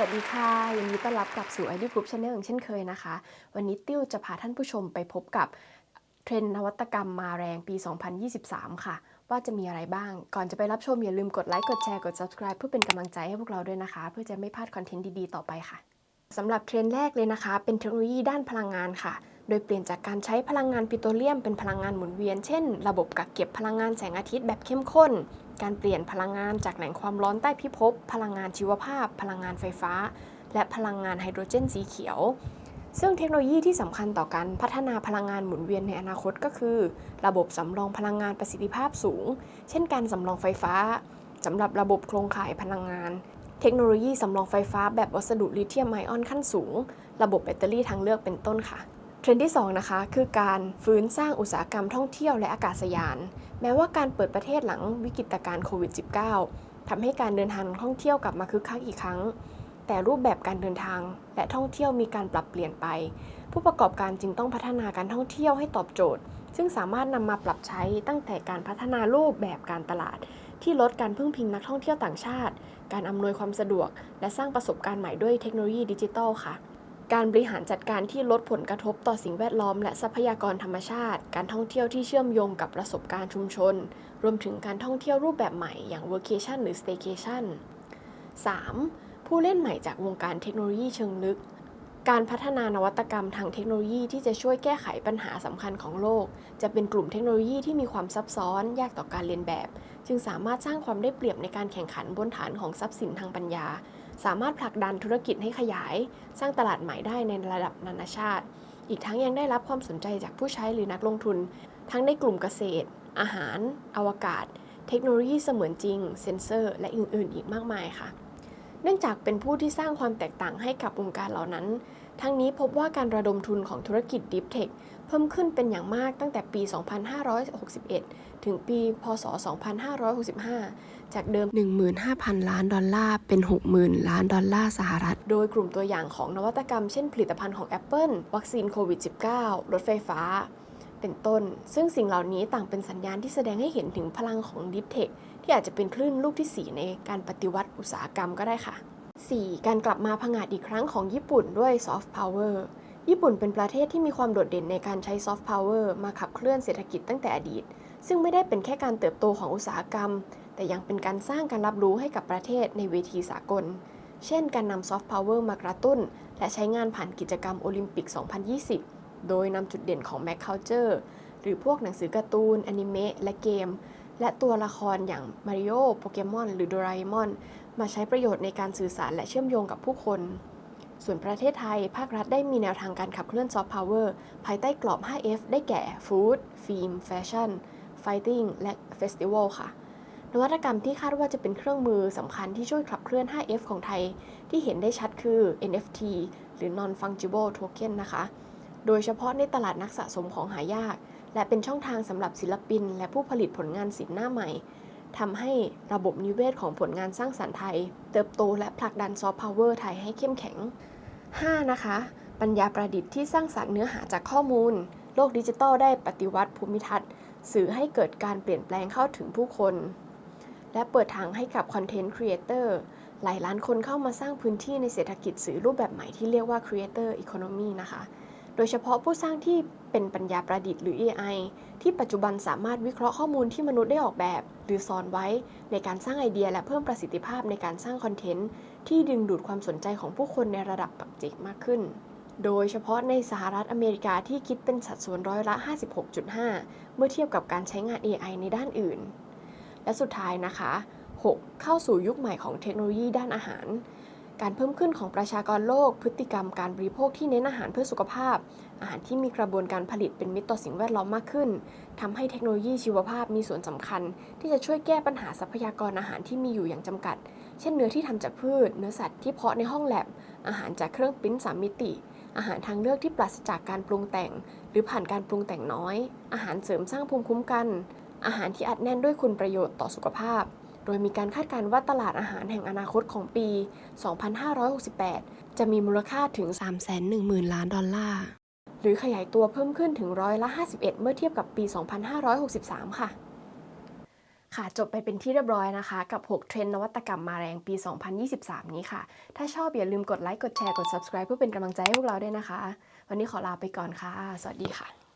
สวัสดีค่ะยินดีต้อนรับกลับสู่ ID Group Channel อย่างเช่นเคยนะคะ วันนี้ติ้วจะพาท่านผู้ชมไปพบกับเทรนด์นวัตกรรมมาแรงปี 2023 ค่ะ ว่าจะมีอะไรบ้าง ก่อนจะไปรับชมอย่าลืมกดไลค์ กดแชร์ กด subscribe เพื่อเป็นกำลังใจให้พวกเราด้วยนะคะ เพื่อจะไม่พลาดคอนเทนต์ดี ๆ ต่อไปค่ะสำหรับเทรนด์แรกเลยนะคะ เป็นเทคโนโลยีด้านพลังงานค่ะ โดยเปลี่ยนจากการใช้พลังงานปิโตรเลียมเป็นพลังงานหมุนเวียน เช่น ระบบกักเก็บพลังงานแสงอาทิตย์แบบเข้มข้น การเปลี่ยนพลังงานจากแหล่งความร้อนใต้พิภพ พลังงานชีวภาพ พลังงานไฟฟ้า และพลังงานไฮโดรเจนสีเขียว ซึ่งเทคโนโลยีที่สำคัญต่อการพัฒนาพลังงานหมุนเวียนในอนาคตก็คือ ระบบสำรองพลังงานประสิทธิภาพสูง เช่นการสำรองไฟฟ้าสำหรับระบบโครงข่ายพลังงาน เทคโนโลยีสำรองไฟฟ้าแบบวัสดุลิเธียมไอออนขั้นสูง ระบบแบตเตอรี่ทางเลือกเป็นต้นค่ะ เทรนด์ที่ 2 นะคะ คือการฟื้นสร้างอุตสาหกรรมท่องเที่ยวและอากาศยาน แม้ว่าการเปิดประเทศหลังวิกฤตการณ์โควิด -19 ทำให้การเดินทางท่องเที่ยวกลับมาคึกคักอีกครั้ง แต่รูปแบบการเดินทางและท่องเที่ยวมีการปรับเปลี่ยนไป ผู้ประกอบการจึงต้องพัฒนาการท่องเที่ยวให้ตอบโจทย์ ซึ่งสามารถนำมาปรับใช้ตั้งแต่การพัฒนารูปแบบการตลาด ที่ลดการพึ่งพิงนักท่องเที่ยวต่างชาติ การอำนวยความสะดวก และสร้างประสบการณ์ใหม่ด้วยเทคโนโลยีดิจิทัลค่ะ การบริหารจัดการที่ลดผลกระทบต่อสิ่งแวดล้อม และทรัพยากรธรรมชาติ การท่องเที่ยวที่เชื่อมโยงกับประสบการณ์ชุมชน รวมถึงการท่องเที่ยวรูปแบบใหม่อย่าง Workation หรือ Staycation 3. ผู้เล่นใหม่จากวงการเทคโนโลยีเชิงลึก การพัฒนานวัตกรรมทางเทคโนโลยีที่จะช่วยแก้ไขปัญหาสำคัญของโลก จะเป็นกลุ่มเทคโนโลยีที่มีความซับซ้อน ยากต่อการเรียนแบบ จึงสามารถสร้างความได้เปรียบในการแข่งขันบนฐานของทรัพย์สินทางปัญญา สามารถผลักดันธุรกิจให้ขยาย สร้างตลาดใหม่ได้ในระดับนานาชาติ อีกทั้งยังได้รับความสนใจจากผู้ใช้หรือนักลงทุน ทั้งในกลุ่มเกษตร อาหาร อวกาศ เทคโนโลยีเสมือนจริง เซ็นเซอร์ และอื่นๆ อีกมากมายค่ะ เนื่องจากเป็นผู้ที่สร้างความแตกต่างให้กับวงการเหล่านั้น ทั้งนี้พบว่าการระดมทุนของธุรกิจ Deep Tech เพิ่มขึ้นเป็นอย่างมากตั้งแต่ปี 2561 ถึงปี พศ 2565 จากเดิม 15,000 ล้านดอลลาร์ เป็น 60,000 ล้านดอลลาร์สหรัฐ โดยกลุ่มตัวอย่างของนวัตกรรมเช่นผลิตภัณฑ์ของ Apple วัคซีนโควิด -19 รถไฟฟ้า เป็นต้น ซึ่งสิ่งเหล่านี้ต่างเป็นสัญญาณที่แสดงให้เห็นถึงพลังของ Deep Tech ที่อาจจะเป็นคลื่นลูกที่ 4 ในการปฏิวัติอุตสาหกรรมก็ได้ค่ะ 4. การกลับมาผงาดอีกครั้งของญี่ปุ่นด้วยซอ ญี่ปุ่นเป็นประเทศที่มีความโดดเด่นในการใช้ซอฟต์พาวเวอร์มาขับเคลื่อนเศรษฐกิจตั้งแต่อดีต ซึ่งไม่ได้เป็นแค่การเติบโตของอุตสาหกรรม แต่ยังเป็นการสร้างการรับรู้ให้กับประเทศในเวทีสากล เช่น การนำซอฟต์พาวเวอร์มากระตุ้น และใช้งานผ่านกิจกรรมโอลิมปิก 2020 โดยนำจุดเด่นของ Mac Culture หรือพวกหนังสือการ์ตูนอนิเมะและเกม และตัวละครอย่างมาริโอโปเกมอนหรือโดราเอมอนมาใช้ประโยชน์ในการสื่อสารและเชื่อมโยงกับผู้คน ส่วนประเทศไทย ภาครัฐได้มีแนวทางการขับเคลื่อนซอฟต์พาวเวอร์ภายใต้กรอบ 5F ได้แก่ฟู้ดฟิล์มแฟชั่นไฟติ้งและเฟสติวัลค่ะนวัตกรรมที่คาดว่าจะเป็นเครื่องมือสำคัญที่ช่วยขับเคลื่อน 5F ของไทย ที่เห็นได้ชัดคือ NFT หรือ Non Fungible Token นะคะ โดยเฉพาะในตลาดนักสะสมของหายาก และเป็นช่องทางสำหรับศิลปิน และผู้ผลิตผลงานศิลป์หน้าใหม่ ทำให้ระบบนิเวศของผลงานสร้างสรรค์ไทย เติบโตและผลักดันซอฟต์พาวเวอร์ไทยให้เข้มแข็ง 5. นะคะ ปัญญาประดิษฐ์ที่สร้างสรรค์เนื้อหาจากข้อมูล โลกดิจิทัลได้ปฏิวัติภูมิทัศน์ สื่อให้เกิดการเปลี่ยนแปลงเข้าถึงผู้คน และเปิดทางให้กับคอนเทนต์ครีเอเตอร์หลายล้านคนเข้ามาสร้างพื้นที่ในเศรษฐกิจสื่อรูปแบบใหม่ที่เรียกว่า Creator Economy นะคะ โดยเฉพาะผู้สร้างที่เป็นปัญญาประดิษฐ์หรือ AI ที่ปัจจุบันสามารถวิเคราะห์ข้อมูลที่มนุษย์ได้ออกแบบ หรือสอนไว้ในการสร้างไอเดียและเพิ่มประสิทธิภาพในการสร้างคอนเทนต์ที่ดึงดูดความสนใจของผู้คนในระดับปักจิกมากขึ้น โดยเฉพาะในสหรัฐอเมริกาที่คิดเป็นสัดส่วนร้อยละ 56.5 เมื่อเทียบกับการใช้งาน AI ในด้านอื่น และสุดท้ายนะคะ 6. เข้าสู่ยุคใหม่ของเทคโนโลยีด้านอาหาร การเพิ่มขึ้นของประชากรโลก พฤติกรรมการบริโภคที่เน้นอาหารเพื่อสุขภาพ อาหารที่มีกระบวนการผลิตเป็นมิตรต่อสิ่งแวดล้อมมากขึ้นทำให้เทคโนโลยีชีวภาพมีส่วนสำคัญ ที่จะช่วยแก้ปัญหาทรัพยากรอาหารที่มีอยู่อย่างจำกัด เช่นเนื้อที่ทำจากพืช เนื้อสัตว์ที่เพาะในห้องแลบ อาหารจากเครื่องปริ้นสามมิติ อาหารทางเลือกที่ปราศจากการปรุงแต่ง หรือผ่านการปรุงแต่งน้อย อาหารเสริมสร้างภูมิคุ้มกัน อาหารที่อัดแน่นด้วยคุณประโยชน์ต่อสุขภาพ โดยมีการคาดการณ์ว่าตลาดอาหารแห่งอนาคตของปี 2568 จะมีมูลค่าถึง 310,000 ล้านดอลลาร์ หรือขยายตัวเพิ่มขึ้นถึงร้อยละ 51 เมื่อเทียบกับปี 2563 ค่ะค่ะ จบไปเป็นที่เรียบร้อยนะคะ กับ 6 เทรนด์นวัตกรรมมาแรงปี 2023 นี้ค่ะ ถ้าชอบอย่าลืมกดไลค์ กดแชร์ กด subscribe เพื่อเป็นกำลังใจให้พวกเราด้วยนะคะ วันนี้ขอลาไปก่อนค่ะ สวัสดีค่ะ